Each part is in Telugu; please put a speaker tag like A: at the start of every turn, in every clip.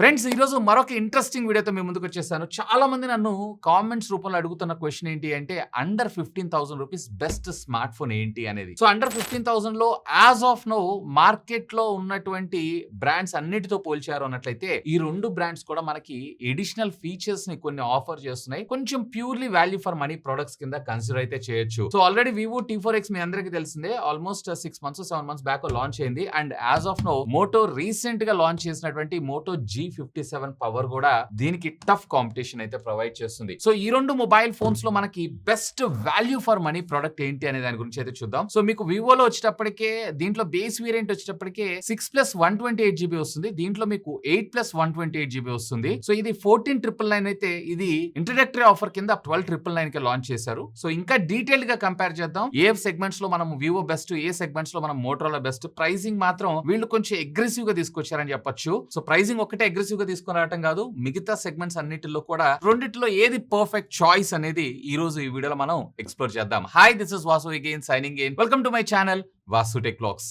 A: ఫ్రెండ్స్ ఈ రోజు మరొక ఇంట్రెస్టింగ్ వీడియోతో మీ ముందుకు వచ్చేసాను. చాలా మంది నన్ను కామెంట్స్ రూపంలో అడుగుతున్న క్వశ్చన్ ఏంటి అంటే under fifteen thousand rupees best smart phone ఏంటి అనేది. సో అండర్ ఫిఫ్టీన్ థౌసండ్లో యాజ్ ఆఫ్ నో మార్కెట్లో ఉన్నటువంటి బ్రాండ్స్ అన్నిటితో పోల్చారు అన్నట్లయితే ఈ రెండు బ్రాండ్స్ కూడా మనకి ఎడిషనల్ ఫీచర్స్ని కొన్ని ఆఫర్ చేస్తున్నాయి. కొంచెం purely value for money products కింద కన్సిడర్ అయితే చేయొచ్చు. So already Vivo T four X మీ అందరికీ తెలిసిందే almost six months seven months back launch అయింది. And as of now Moto రీసెంట్గా లాంచ్ చేసినటువంటి Moto G fifty seven power కూడా దీనికి టఫ్ కాంపిటీషన్ అయితే ప్రొవైడ్ చేస్తుంది. సో ఈ రెండు మొబైల్ ఫోన్స్లో మనకి best value for money product ఏంటి అనే దాని గురించి అయితే చూద్దాం. సో మీకు వివోలో వచ్చేటప్పటికే దీంట్లో base variant వచ్చేటప్పటికే six plus one twenty eight GB వస్తుంది. దీంట్లో మీకు eight plus one twenty eight GB వస్తుంది. సో ఇది ఫోర్టీన్ ట్రిపుల్ నైన్ అయితే ఇది ఇంట్రడక్టరీ ఆఫర్ కింద ట్వెల్వ్ ట్రిపుల్ నైన్కి లాంచ్ చేశారు. సో ఇంకా డీటెయిల్గా కంపేర్ చేద్దాం. ఏ సెగ్మెంట్స్లో మనం వివో బెస్ట్ ఏ సెగ్మెంట్స్లో మనం మోటోలో బెస్ట్ ప్రైసింగ్ మాత్రం వీళ్ళు కొంచెం అగ్రెసివ్గా తీసుకొచ్చారని చెప్పొచ్చు. సో ప్రైసింగ్ ఒకటే అగ్రెసివ్గా తీసుకుని రావటం కాదు మిగతా సెగ్మెంట్స్ అన్నిటిలో కూడా రెండిట్లో ఏది పర్ఫెక్ట్ చాయిస్ అనేది ఈ రోజు ఈ వీడియోలో మనం ఎక్స్ప్లోర్ చేద్దాం. Hi this is Vasu again signing in welcome to my channel Vasu tech blogs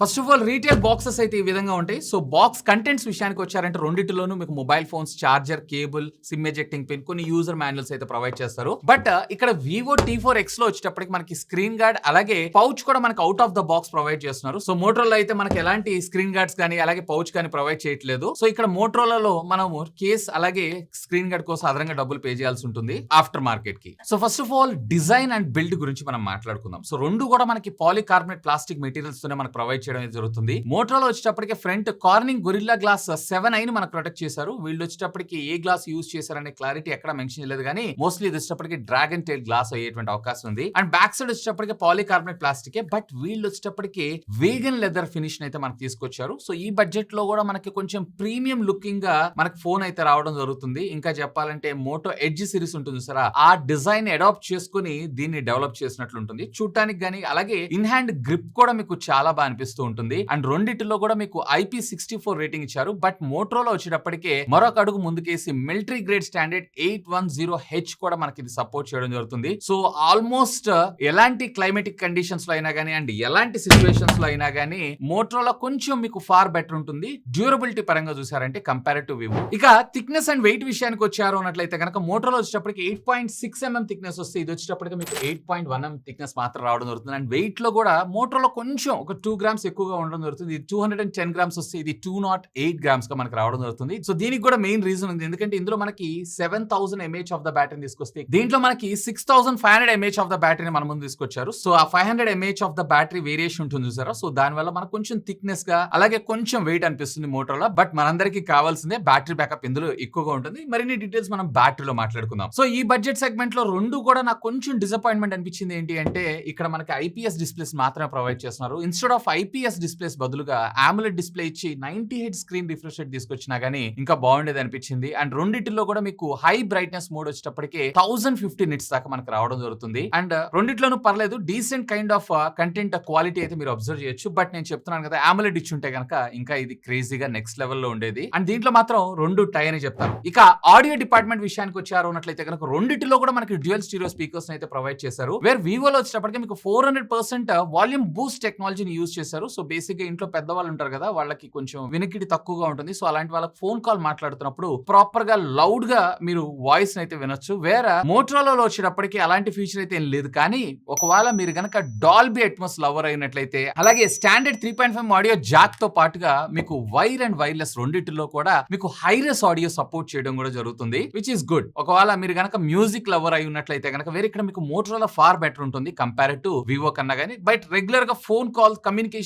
A: first of all retail boxes అయితే ఈ విధంగా ఉంటాయి. సో బాక్స్ కంటెంట్స్ విషయానికి వచ్చారంటే రెండింటిలోనూ మీకు mobile phones charger cable SIM ejecting pin కొన్ని యూజర్ మాన్యువల్స్ అయితే ప్రొవైడ్ చేస్తారు. బట్ uh, ఇక్కడ వివో టీ ఫోర్ ఎక్స్లో వచ్చేటప్పటికి మనకి స్క్రీన్ గార్డ్ అలాగే పౌచ్ కూడా మనకి out of the box provide చేస్తున్నారు. సో మోటరోలో అయితే మనకి ఎలాంటి స్క్రీన్ గార్డ్స్ కానీ అలాగే పౌచ్ కానీ ప్రొవైడ్ చేయట్లేదు. సో ఇక్కడ మోటరోలలో మనము కేస్ అలాగే స్క్రీన్ గార్డ్ కోసం అదనంగా డబ్బులు పే చేయాల్సి ఉంటుంది ఆఫ్టర్ మార్కెట్కి so first of all design and build గురించి మనం మాట్లాడుకుందాం. సో రెండు కూడా మనకి పాలికార్బనేట్ ప్లాస్టిక్ మెటీరియల్స్ తోనే మనకు ప్రొవైడ్ చేయడం అయితే జరుగుతుంది. మోటరోలో వచ్చేటప్పటికి front Corning Gorilla Glass seven అయిన మనకు ప్రొటెక్ట్ చేశారు. వీళ్ళు వచ్చేటప్పటికి ఏ గ్లాస్ యూజ్ చేశారనే క్లారిటీ ఎక్కడ మెన్షన్ చేయలేదు కానీ మోస్ట్లీ ఇది వచ్చేటప్పటికి డ్రాగన్ టైల్ గ్లాస్ అయ్యేటువంటి అవకాశం ఉంది. అండ్ బ్యాక్ సైడ్ వచ్చేటప్పటికి పాలికార్బోనేట్ ప్లాస్టిక్ బట్ వీళ్ళు వచ్చేటప్పటికి వేగన్ లెదర్ ఫినిష్ అయితే మనకు తీసుకొచ్చారు. సో ఈ బడ్జెట్లో కూడా మనకి కొంచెం ప్రీమియం లుకింగ్గా మనకి ఫోన్ అయితే రావడం జరుగుతుంది. ఇంకా చెప్పాలంటే మోటో ఎడ్జ్ సిరీస్ ఉంటుంది సరే ఆ డిజైన్ అడాప్ట్ చేసుకుని దీన్ని డెవలప్ చేసినట్లు ఉంటుంది చూడటానికి గానీ అలాగే ఇన్ హ్యాండ్ గ్రిప్ కూడా మీకు చాలా బాగా అనిపిస్తుంది. కనిపిస్తూ ఉంటుంది. అండ్ రెండింటిలో కూడా మీకు ఐపీ సిక్స్టీ ఫోర్ రేటింగ్ ఇచ్చారు. బట్ మోట్రోలో వచ్చేటప్పటికే మరొక అడుగు ముందుకేసి military grade standard eight one zero H కూడా మనకి ఇది సపోర్ట్ చేయడం జరుగుతుంది. సో ఆల్మోస్ట్ ఎలాంటి క్లైమేటిక్ కండిషన్స్లో అయినా కానీ అండ్ ఎలాంటి సిచ్యువేషన్స్లో అయినా కానీ మోట్రోలో కొంచెం మీకు ఫార్ బెటర్ ఉంటుంది. డ్యూరబిలిటీ పరంగా చూసారంటే కంపారిటివ్ వివో ఇక థిక్నెస్ అండ్ వెయిట్ విషయానికి వచ్చారు అన్నట్లయితే కనుక మోటోలో వచ్చేటప్పటికి eight point six mm thickness వస్తే ఇది వచ్చేటప్పటికి మీకు eight point one M thickness మాత్రం రావడం జరుగుతుంది. అండ్ వెయిట్లో కూడా మోటోలో కొంచెం ఒక టూ గ్రామ్స్ ఎక్కువగా ఉండడం జరుగుతుంది. ఇది two hundred and ten grams వస్తే ఇది టూ నాట్ ఎయిట్ గ్రామ్స్గా మనకి రావడం జరుగుతుంది. సో దీనికి కూడా మెయిన్ రీజన్ ఉంది. ఎందుకంటే ఇందులో మనకి seven thousand mAh of the battery తీసుకొస్తే దీంట్లో మనకి six thousand five hundred mAh of the బ్యాటరీని మన ముందు తీసుకొచ్చారు. సో ఆ five hundred mAh of the battery variation ఉంటుంది చూసారా? సో దాని వల్ల మనకు కొంచెం థిక్నెస్గా అలాగే కొంచెం వెయిట్ అనిపిస్తుంది మోటార్లో బట్ మనందరికీ కావాల్సిందే బ్యాటరీ బ్యాకప్ ఇందులో ఎక్కువగా ఉంటుంది. మరిన్ని డీటెయిల్స్ మనం బ్యాటరీలో మాట్లాడుకుందాం. సో ఈ బడ్జెట్ సెగ్మెంట్లో రెండు కూడా నాకు కొంచెం డిసప్పాయింట్మెంట్ అనిపించింది ఏంటి అంటే ఇక్కడ మనకి ఐపీఎస్ డిస్ప్లేస్ మాత్రమే ప్రొవైడ్ చేస్తున్నారు. ఇన్స్టెడ్ ఆఫ్ ఐపీఎస్ డిస్ప్లేస్ బదులుగా ఆమ్లెట్ డిస్ప్లే ఇచ్చి నైన్టీ హెడ్ స్క్రీన్ రిఫ్రెష్ రేట్ తీసుకొచ్చినా గానీ ఇంకా బాగుండేది అనిపించింది. అండ్ రెండింటిలో కూడా మీకు హై బ్రైట్నెస్ మోడ్ వచ్చేటప్పటికి థౌసండ్ ఫిఫ్టీ నిట్స్ దాకా మనకు రావడం జరుగుతుంది. అండ్ రెండిట్లోనూ పర్లేదు decent kind of content quality అయితే మీరు అబ్జర్వ్ చేయొచ్చు. బట్ నేను చెప్తున్నాను కదా ఆమ్లెట్ ఇచ్చి ఉంటే కనుక ఇంకా ఇది క్రేజీగా నెక్స్ట్ లెవెల్లో ఉండేది. అండ్ దీంట్లో మాత్రం రెండు టై అని చెప్తాను. ఇక ఆడియో డిపార్ట్మెంట్ విషయానికి వచ్చారు అన్నట్లయితే కనుక రెండింటిలో కూడా మనకి డ్యూయల్ స్టీరియో స్పీకర్స్ అయితే ప్రొవైడ్ చేశారు. వేర్ వివోలో వచ్చేటప్పటికి మీకు four hundred percent volume boost టెక్నాలజీని యూజ్ చేశారు. సో బేసిక్గా ఇంట్లో పెద్దవాళ్ళు ఉంటారు కదా వాళ్ళకి కొంచెం వినికిడి తక్కువగా ఉంటుంది. సో అలాంటి వాళ్ళకి ఫోన్ కాల్ మాట్లాడుతున్నప్పుడు ప్రాపర్గా లౌడ్గా మీరు వాయిస్ అయితే వినొచ్చు. వేరే మోటరోలో వచ్చేటప్పటికి అలాంటి ఫీచర్ అయితే ఏం లేదు. కానీ ఒకవేళ మీరు గనక డాల్బీ అట్మోస్ లవర్ అయినట్లయితే అలాగే standard three point five audio జాక్తో పాటుగా మీకు వైర్ అండ్ వైర్లెస్ రెండింటిలో కూడా మీకు హైరెస్ ఆడియో సపోర్ట్ చేయడం కూడా జరుగుతుంది విచ్ ఇస్ గుడ్ ఒకవేళ మీరు గనక మ్యూజిక్ లవర్ అయి ఉన్నట్లయితే గనక వేరే ఇక్కడ మీకు మోటరోలో ఫార్ బెటర్ ఉంటుంది కంపేర్ టు వివో కన్నా కానీ బట్ రెగ్యులర్గా ఫోన్ కాల్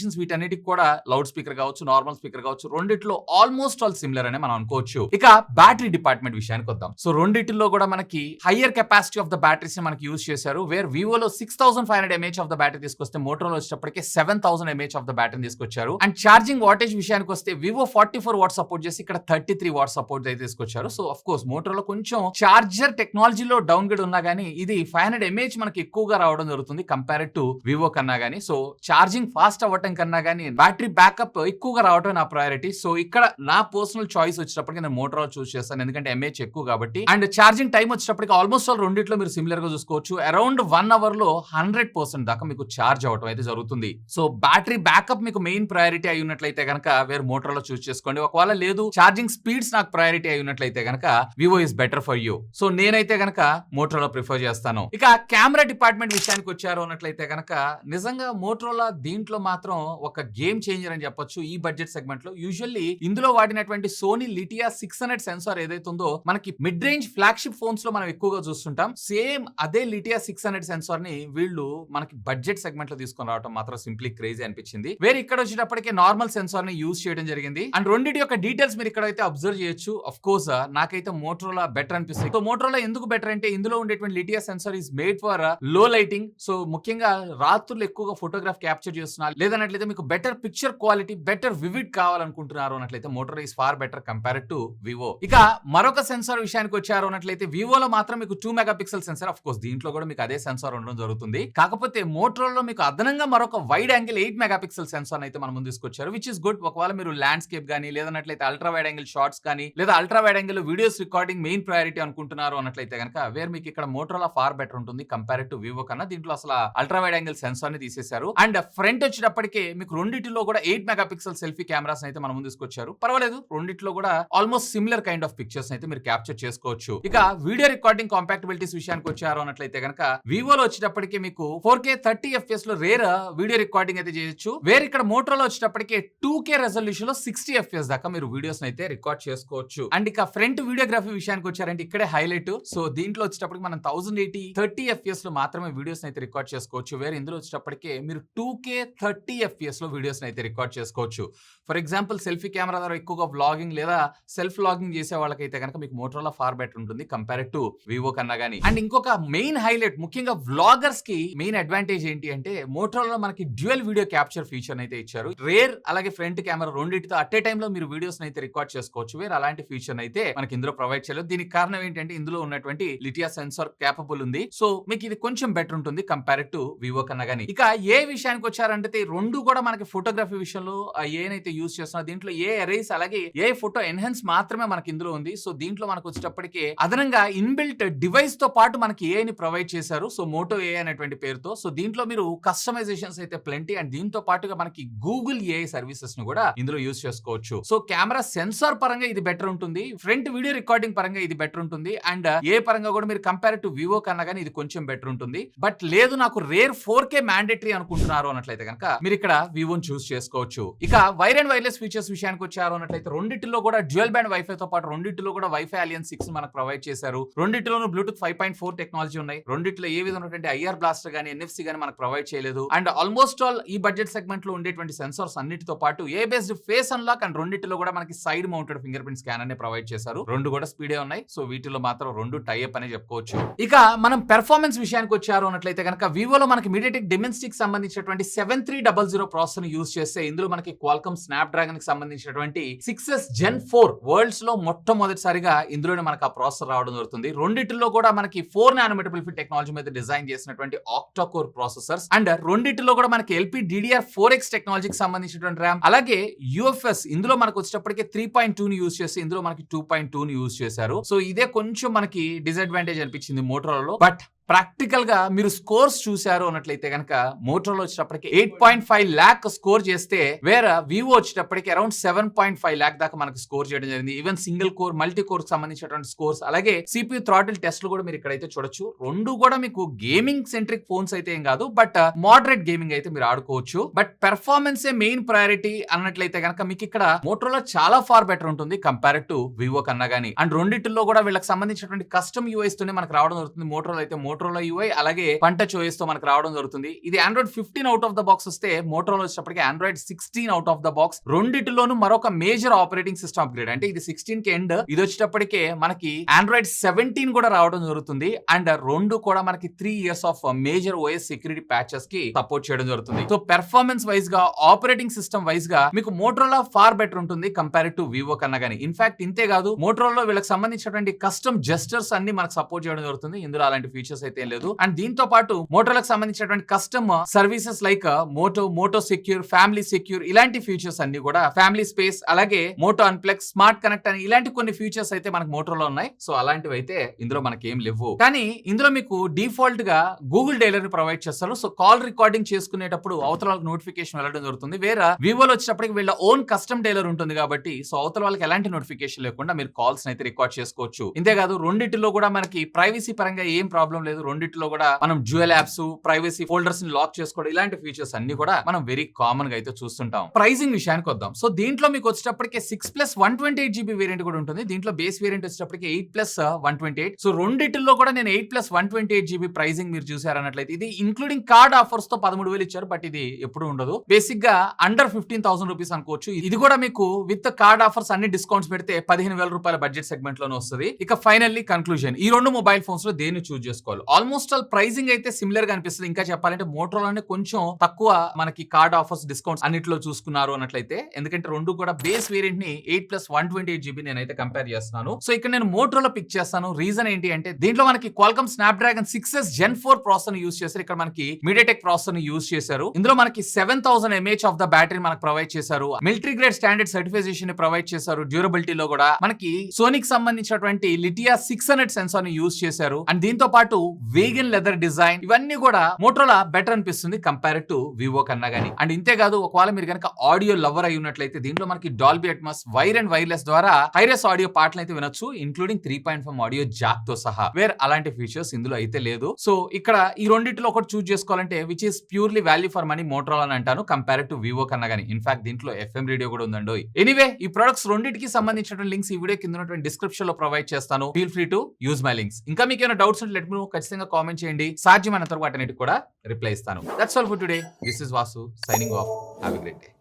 A: కమ్యూనికేషన్స్ వీటన్నిటికి కూడా లౌడ్ స్పీకర్ కావచ్చు నార్మల్ స్పీకర్ కావచ్చు రెండిట్లో ఆల్మోస్ట్ ఆల్ సిమిలర్ అనే మనం అనుకోవచ్చు. ఇక బ్యాటరీ డిపార్ట్మెంట్ విషయానికి వద్దాం. సో రెండిటిలో కూడా మనకి higher capacity of the batteries మనకి యూజ్ చేశారు where వివోలో six thousand five hundred mAh of the battery తీసుకొస్తే మోటోలో వచ్చేటప్పటికి seven thousand mAh of the battery తీసుకొచ్చారు. అండ్ ఛార్జింగ్ వాటేజ్ విషయానికి వస్తే Vivo forty four watt support చేసి ఇక్కడ థర్టీ త్రీ వాట్ సపోర్ట్ అయితే తీసుకొచ్చారు. సో అఫ్ కోర్స్ మోటోలో కొంచెం చార్జర్ టెక్నాలజీలో డౌన్ గ్రేడ్ ఉన్నా కానీ ఇది ఫైవ్ హండ్రెడ్ ఎంఏహెచ్ మనకి ఎక్కువగా రావడం జరుగుతుంది కంపేర్ టు వివో కన్నా కానీ సో ఛార్జింగ్ ఫాస్ట్ అవ్వటం చేయడం కన్నా కానీ బ్యాటరీ బ్యాకప్ ఎక్కువగా రావడం నా ప్రయారిటీ సో ఇక్కడ నా పర్సనల్ చాయిస్ వచ్చేటప్పటికి నేను మోటార్ చూస్ చేస్తాను. ఎందుకంటే ఎంఏహెచ్ ఎక్కువ కాబట్టి. అండ్ ఛార్జింగ్ టైం వచ్చేటప్పటికి ఆల్మోస్ట్ ఆల్ రెండిట్లో మీరు సిమిలర్గా చూసుకోవచ్చు. అరౌండ్ వన్ అవర్లో హండ్రెడ్ పర్సెంట్ దాకా మీకు ఛార్జ్ అవటం అయితే జరుగుతుంది. సో బ్యాటరీ బ్యాకప్ మీకు మెయిన్ ప్రయారిటీ అయి ఉన్నట్లయితే కనుక వేరే మోటార్లో చూస్ చేసుకోండి. ఒకవేళ లేదు ఛార్జింగ్ స్పీడ్స్ నాకు ప్రయారిటీ అయి ఉన్నట్లయితే కనుక Vivo is better for you so నేనైతే కనుక మోటరోలా ప్రిఫర్ చేస్తాను. ఇక కెమెరా డిపార్ట్మెంట్ విషయానికి వచ్చారు అన్నట్లయితే కనుక నిజంగా మోటరోలా దీంట్లో మాత్రం ఒక గేమ్ చేంజర్ అని చెప్పొచ్చు ఈ బడ్జెట్ సెగ్మెంట్లో యూజువల్లీ ఇందులో వాడినటువంటి Sony Lytia six hundred sensor ఏదైతే ఉందో మనకి మిడ్ రేంజ్ ఫ్లాగ్షిప్ ఫోన్స్లో మనం ఎక్కువగా చూస్తుంటాం. సేమ్ అదే లిటియా సిక్స్ హండ్రెడ్ సెన్సార్ని వీళ్ళు మనకి బడ్జెట్ సెగ్మెంట్లో తీసుకొని రావడం మాత్రం సింప్లీ క్రేజీ అనిపించింది. వేరే ఇక్కడ వచ్చేటప్పటికే నార్మల్ సెన్సార్ని యూజ్ చేయడం జరిగింది. అండ్ రెండింటి యొక్క డీటెయిల్స్ మీరు ఇక్కడ అయితే అబ్జర్వ్ చేయొచ్చు. అఫ్ కోర్స్ నాకైతే మోటరోలా బెటర్ అనిపిస్తుంది. సో మోటరోలా ఎందుకు బెటర్ అంటే ఇందులో ఉండేటువంటి Lytia sensor is made for low lighting so ముఖ్యంగా రాత్రులు ఎక్కువగా ఫోటోగ్రాఫ్ క్యాప్చర్ చేస్తున్నా లేదన్నట్లయితే మీకు better picture quality better vivid కావాలనుకుంటున్నారు అన్నట్లయితే Moto is far better compared to Vivo ఇక మరొక సెన్సార్ విషయానికి వచ్చారు అన్నట్లయితే వివోలో మాత్రం మీకు two megapixel sensor of course దీంట్లో కూడా మీకు అదే సెన్సార్ ఉండడం జరుగుతుంది. కాకపోతే మోటరోలో మీకు అదనంగా మరొక wide angle eight megapixel sensor అయితే మనం ముందు తీసుకొచ్చారు విచ్ ఇస్ గుడ్ ఒకవేళ మీరు ల్యాండ్స్కేప్ కానీ లేదన్నట్లయితే అల్ట్రా వైడ్ యాంగిల్ షార్ట్స్ కానీ లేదా ultra wide angle videos recording main priority అనుకుంటున్నారు అన్నట్లయితే కనుక వేర్ మీకు ఇక్కడ మోటరోలా ఫార్ బెటర్ ఉంటుంది కంపేర్ టు వివో కన్నా దీంట్లో అసలు అల్ట్రా వైడ్ యాంగిల్ సెన్సార్ని తీసేశారు. అండ్ ఫ్రంట్ వచ్చేటప్పటికి మీకు రెండింటిలో కూడా eight megapixel selfie cameras అయితే మనం తీసుకొచ్చారు. పర్వాలేదు రెండింటిలో కూడా almost similar kind of pictures అయితే మీరు క్యాప్చర్ చేసుకోవచ్చు. ఇక వీడియో రికార్డింగ్ కాంపాక్టబిలిటీస్ విషయానికి వచ్చారు అన్నట్లయితే కనుక వివోలో వచ్చేటప్పటికి మీకు ఫోర్ కే థర్టీ ఎఫ్ఎస్లో రేర్ వీడియో రికార్డింగ్ అయితే చేయొచ్చు. వేరే ఇక్కడ మోటోలో వచ్చేటప్పటికి టూ కే రెజల్యూషన్లో సిక్స్టీ ఎఫ్ఎస్ దాకా మీరు వీడియోస్ అయితే రికార్డ్ చేసుకోవచ్చు. అండ్ ఇక ఫ్రంట్ వీడియోగ్రఫీ విషయానికి వచ్చారంటే ఇక్కడే హైలైట్ సో దీంట్లో వచ్చేటప్పటికి మనం థౌసండ్ ఎయిటీ థర్టీ ఎఫ్ఎస్లో మాత్రమే వీడియోస్ అయితే రికార్డ్ చేసుకోవచ్చు. వేరే ఇందులో వచ్చేటప్పటికి మీరు టూ కే థర్టీ ఎఫ్ఎస్ లో వీడియోస్ని అయితే రికార్డ్ చేసుకోవచ్చు. ఫర్ ఎగ్జాంపుల్ సెల్ఫీ కెమెరా ద్వారా ఎక్కువగా వ్లాగింగ్ లేదా సెల్ఫ్ వ్లాగింగ్ చేసే వాళ్ళకైతే కనుక మీకు మోటోలా ఫార్ బెటర్ ఉంటుంది కంపేర్ టు వివో కన్నా కానీ అండ్ ఇంకొక మెయిన్ హైలైట్ ముఖ్యంగా వ్లాగర్స్కి మెయిన్ అడ్వాంటేజ్ ఏంటి అంటే మోటోలో మనకి డ్యూయల్ వీడియో క్యాప్చర్ ఫీచర్ అయితే ఇచ్చారు. రేర్ అలాగే ఫ్రంట్ కెమెరా రెండింటితో అట్ ఏ టైంలో మీరు వీడియోస్ అయితే రికార్డ్ చేసుకోవచ్చు. వేరే అలాంటి ఫీచర్ అయితే మనకి ఇందులో ప్రొవైడ్ చేయలేదు. దీనికి కారణం ఏంటంటే ఇందులో ఉన్నటువంటి లిటియా సెన్సార్ క్యాపబుల్ ఉంది. సో మీకు ఇది కొంచెం బెటర్ ఉంటుంది కంపేర్ టు వివో కన్నా కానీ ఇక ఏ విషయానికి వచ్చారంటే రెండు కూడా మనకి ఫోటోగ్రఫీ విషయంలో ఏనైతే యూజ్ చేస్తున్నా దీంట్లో ఏ ఎరేస్ అలాగే ఏ ఫోటో ఎన్హాన్స్ మాత్రమే మనకి ఇందులో ఉంది. సో దీంట్లో మనకు వచ్చేటప్పటికి అదనంగా ఇన్బిల్ట్ డివైస్తో పాటు మనకి ఏఐని ప్రొవైడ్ చేశారు. సో మోటో ఏ అనేటువంటి పేరుతో. సో దీంట్లో మీరు కస్టమైజేషన్స్ అయితే ప్లెంటీ అండ్ దీంతో పాటుగా మనకి గూగుల్ ఏఐ సర్వీసెస్ను కూడా ఇందులో యూజ్ చేసుకోవచ్చు. సో కెమెరా సెన్సార్ పరంగా ఇది బెటర్ ఉంటుంది. ఫ్రంట్ వీడియో రికార్డింగ్ పరంగా ఇది బెటర్ ఉంటుంది. అండ్ ఏ పరంగా కూడా మీరు కంపేర్ టు వివో కన్నా కానీ ఇది కొంచెం బెటర్ ఉంటుంది. బట్ లేదు నాకు రేర్ ఫోర్ కే మ్యాండేటరీ అనుకుంటున్నారు అన్నట్లయితే కనుక మీరు ఇక్కడ వివోని చూస్ చేసుకోవచ్చు? ఇక వైర్ అండ్ వైర్లెస్ ఫీచర్స్ విషయానికి వచ్చారు అన్నట్లయితే రెండింటిలో కూడా డ్యూయల్ బ్యాండ్ వైఫై తో పాటు రెండింటిలో కూడా వైఫై అలియన్ సిక్స్ మనకు ప్రొవైడ్ చేశారు. రెండింటిలోనూ Bluetooth five point four technology ఉన్నాయి. రెండింటిలో ఏ విధమైనటువంటి ఐఆర్ బ్లాస్టర్ గానీ ఎన్ఎఫ్సి గానీ మనకు ప్రొవైడ్ చేయలేదు. అండ్ ఆల్మోస్ట్ ఆల్ ఈ బడ్జెట్ సెగ్మెంట్లో ఉండేటువంటి సెన్సార్స్ అన్నిటితో పాటు AI based face unlock and రెండింటిలో కూడా మనకి సైడ్ మౌంటెడ్ ఫింగర్ ప్రింట్ స్కానర్ని ప్రొవైడ్ చేశారు. రెండు కూడా స్పీడే ఉన్నాయి. సో వీటిలో మాత్రం రెండు టైప్ అనే చెప్పుకోవచ్చు. ఇక మనం పెర్ఫార్మెన్స్ విషయానికి వచ్చారు అన్నట్లయితే కనుక వివోలో మనకి మీడియాటెక్ డెమెన్స్టిక్ సంబంధించినటువంటి seven three double zero processor use చేస్తే ఇందులో మనకి క్వాల్కమ్ స్నాప్ డ్రాగన్కి సంబంధించినటువంటి సిక్స్ ఎస్ జెన్ ఫోర్ వరల్డ్స్లో మొట్టమొదటిసారిగా ఇందులోనే మనకు ఆ ప్రాసెసర్ రావడం జరుగుతుంది. రెండింటిలో కూడా మనకి ఫోర్ నానోమీటర్ ఫిట్ టెక్నాలజీ మీద డిజైన్ చేసినటువంటి ఆక్టాకోర్ ప్రాసెసర్స్ అండ్ రెండింటిలో కూడా మనకి ఎల్పి డిడిఆర్ ఫోర్ ఎక్స్ టెక్నాలజీకి సంబంధించినటువంటి ర్యామ్ అలాగే యూఎఫ్ఎస్ ఇందులో మనకు వచ్చేటప్పటికి త్రీ పాయింట్ టూ ని యూజ్ చేసి ఇందులో మనకి టూ పాయింట్ టూ ని యూజ్ చేశారు. సో ఇదే కొంచెం మనకి డిసడ్వాంటేజ్ అనిపించింది మోటరోలో. బట్ ప్రాక్టికల్గా మీరు స్కోర్స్ చూశారు అన్నట్లయితే కనుక మోటోలో వచ్చేటప్పటికి eight point five lakh score చేస్తే వేరే వివో వచ్చేటప్పటికి around seven point five lakh దాకా మనకు స్కోర్ చేయడం జరిగింది. Even single core multi core సంబంధించినటువంటి స్కోర్స్ అలాగే సిపి థ్రాటిల్ టెస్ట్లు కూడా మీరు ఇక్కడైతే చూడొచ్చు. రెండు కూడా మీకు గేమింగ్ సెంట్రిక్ ఫోన్స్ అయితే ఏం కాదు బట్ మోడరేట్ గేమింగ్ అయితే మీరు ఆడుకోవచ్చు. బట్ పెర్ఫార్మెన్స్ మెయిన్ ప్రయారిటీ అన్నట్లయితే కనుక మీకు ఇక్కడ మోటోలో చాలా ఫార్ బెటర్ ఉంటుంది కంపేర్ టు వివో కన్నా కానీ అండ్ రెండింటిలో కూడా వీళ్ళకి సంబంధించినటువంటి కస్టమ్ యూఎస్ తోనే మనకు రావడం జరుగుతుంది. మోటోలో అయితే మోటోలో యూఐ అలాగే పంట చోయిస్తో మనకు రావడం జరుగుతుంది. ఇది Android fifteen out of the box వస్తే మోటోలో వచ్చేటప్పటికి Android sixteen out of the box రెండింటిలోనూ మరొక మేజర్ ఆపరేటింగ్ సిస్టమ్ అప్గ్రేడ్ అంటే ఇది సిక్స్టీన్కి ఎండ్ ఇది వచ్చేటప్పటికే మనకి ఆండ్రాయిడ్ సెవెంటీన్ కూడా రావడం జరుగుతుంది. అండ్ రెండు కూడా మనకి three years of major OS security ప్యాచెస్కి support చేయడం జరుగుతుంది. సో పెర్ఫార్మెన్స్ వైజ్గా ఆపరేటింగ్ సిస్టమ్ వైజ్గా మీకు మోటోలో ఫార్ బెటర్ ఉంటుంది కంపేర్ టు వివో కన్నా గానీ. ఇన్ఫాక్ట్ ఇంతే కాదు మోటోలో వీళ్ళకి సంబంధించినటువంటి కస్టమ్ జెస్టర్స్ అన్ని మనకు సపోర్ట్ చేయడం జరుగుతుంది. ఇందులో అలాంటి ఫీచర్స్ ప్రాసెస్ అయితే లేదు. అండ్ దీంతో పాటు మోటోలకు సంబంధించినటువంటి custom services like Moto Moto secure family secure ఇలాంటి ఫీచర్స్ అన్ని కూడా ఫ్యామిలీ స్పేస్ అలాగే మోటో అన్ప్లెక్స్ స్మార్ట్ కనెక్ట్ అని ఇలాంటి కొన్ని ఫీచర్స్ అయితే మనకు మోటోలో ఉన్నాయి. సో అలాంటివి అయితే ఇందులో మనకి ఏం లేవు. కానీ ఇందులో మీకు డిఫాల్ట్గా గూగుల్ డైలర్ని ప్రొవైడ్ చేస్తారు. సో కాల్ రికార్డింగ్ చేసుకునేటప్పుడు అవతల వాళ్ళకి నోటిఫికేషన్ వెళ్ళడం జరుగుతుంది. వేరే వివోలో వచ్చేటప్పటికి వీళ్ళ ఓన్ కస్టమ్ డైలర్ ఉంటుంది కాబట్టి సో అవతల వాళ్ళకి ఎలాంటి నోటిఫికేషన్ లేకుండా మీరు కాల్స్ అయితే రికార్డ్ చేసుకోవచ్చు. ఇంతేకాదు రెండింటిలో కూడా మనకి ప్రైవసీ పరంగా ఏం ప్రాబ్లం లేదు రెండిటిలో కూడా మనం జ్యువెల్ యాప్స్ ప్రైవసీ ఫోల్డర్స్ని లాక్ చేసుకోవడం ఇలాంటి ఫీచర్స్ అన్ని కూడా మనం వెరీ కామన్గా అయితే చూస్తుంటాం. ప్రైసింగ్ విషయానికి వద్దాం. సో దీంట్లో మీకు వచ్చేటప్పటికి six plus one twenty eight GB variant కూడా ఉంటుంది. దీంట్లో బేస్ వేరియంట్ వచ్చేటప్పటికి eight plus one twenty eight so రెండిటిలో కూడా నేను eight plus one twenty eight GB pricing మీరు చూసారన్నట్లయితే ఇది ఇంక్లూడింగ్ కార్డ్ ఆఫర్స్తో పదమూడు వేలు ఇచ్చారు. బట్ ఇది ఎప్పుడు ఉండదు. బేసిక్గా అండర్ ఫిఫ్టీన్ థౌసండ్ రూపీస్ అనుకోవచ్చు. ఇది కూడా మీకు విత్ కార్డ్ ఆఫర్స్ అన్ని డిస్కౌంట్స్ పెడితే పదిహేను వేల రూపాయల బడ్జెట్ సెగ్మెంట్లోనే వస్తుంది. ఇక ఫైనల్లీ కన్క్లూజన్ ఈ రెండు మొబైల్ ఫోన్స్లో దేన్ని చూస్ చేసుకోవాలి? ఆల్మోస్ట్ ఆల్ ప్రైజింగ్ అయితే సిమిలర్గా అనిపిస్తుంది. ఇంకా చెప్పాలంటే మోటోలోనే కొంచెం తక్కువ మనకి కార్డ్ ఆఫర్స్ డిస్కౌంట్స్ అన్నిట్లో చూసుకున్నారు అన్నట్లయితే. ఎందుకంటే రెండు కూడా base వేరియంట్ని eight plus one twenty eight GB నేనైతే కంపేర్ చేస్తున్నాను. సో ఇక్కడ నేను మోటోలో పిక్ చేస్తాను. రీజన్ ఏంటి అంటే దీంట్లో మనకి Qualcomm Snapdragon six S Gen four processor use చేశారు. ఇక్కడ మనకి మీడియాటెక్ ప్రాసెసర్ని యూస్ చేశారు. ఇందులో మనకి seven thousand mAh of the battery మనకు ప్రొవైడ్ చేశారు. మిలిటరీ గ్రేడ్ స్టాండర్డ్ సర్టిఫికేషన్ని ప్రొవైడ్ చేశారు. డ్యూరబిలిటీ లో కూడా. మనకి సోనిక్ సంబంధించినటువంటి లిటియా సిక్స్ హండ్రెడ్ సెన్సార్ని యూస్ చేశారు. అండ్ దీంతో పాటు వేగన్ లెదర్ డిజైన్ ఇవన్నీ కూడా మోటోలా బెటర్ అనిపిస్తుంది కంపేర్ టు వివో కన్నా గానీ. అండ్ ఇంతే కాదు ఒకవేళ మీరు కనుక ఆడియో లవర్ అయి ఉన్నట్లయితే దీంట్లో మనకి Dolby Atmos wire and wireless ద్వారా హైరెస్ ఆడియో పాటలు అయితే వినొచ్చు including three point five audio జాక్తో సహా వేర్ అలాంటి ఫీచర్స్ ఇందులో అయితే లేదు. సో ఇక్కడ ఈ రెండింటిలో ఒకటి చూస్ చేసుకోవాలంటే which is purely value for money Motorola అని అంటాను కంపేర్ టు వివో కన్నా గానీ. ఇన్ఫాక్ట్ దీంట్లో ఎఫ్ఎం రేడియో కూడా ఉందండి. ఎనీవే ఈ ప్రొడక్ట్స్ రెండింటికి సంబంధించిన లింక్స్ ఈ వీడియో కింద ఉన్నటువంటి డిస్క్రిప్షన్లో ప్రొవైడ్ చేస్తాను. Feel free to use my links ఇంకా మీకు ఏమైనా డౌట్స్ ఉంటే లెట్ మీ ఖచ్చితంగా కామెంట్ చేయండి. సాధ్యమైనంత వరకు వాటిని కూడా రిప్లై ఇస్తాను. That's all for today this is Vasu signing off have great day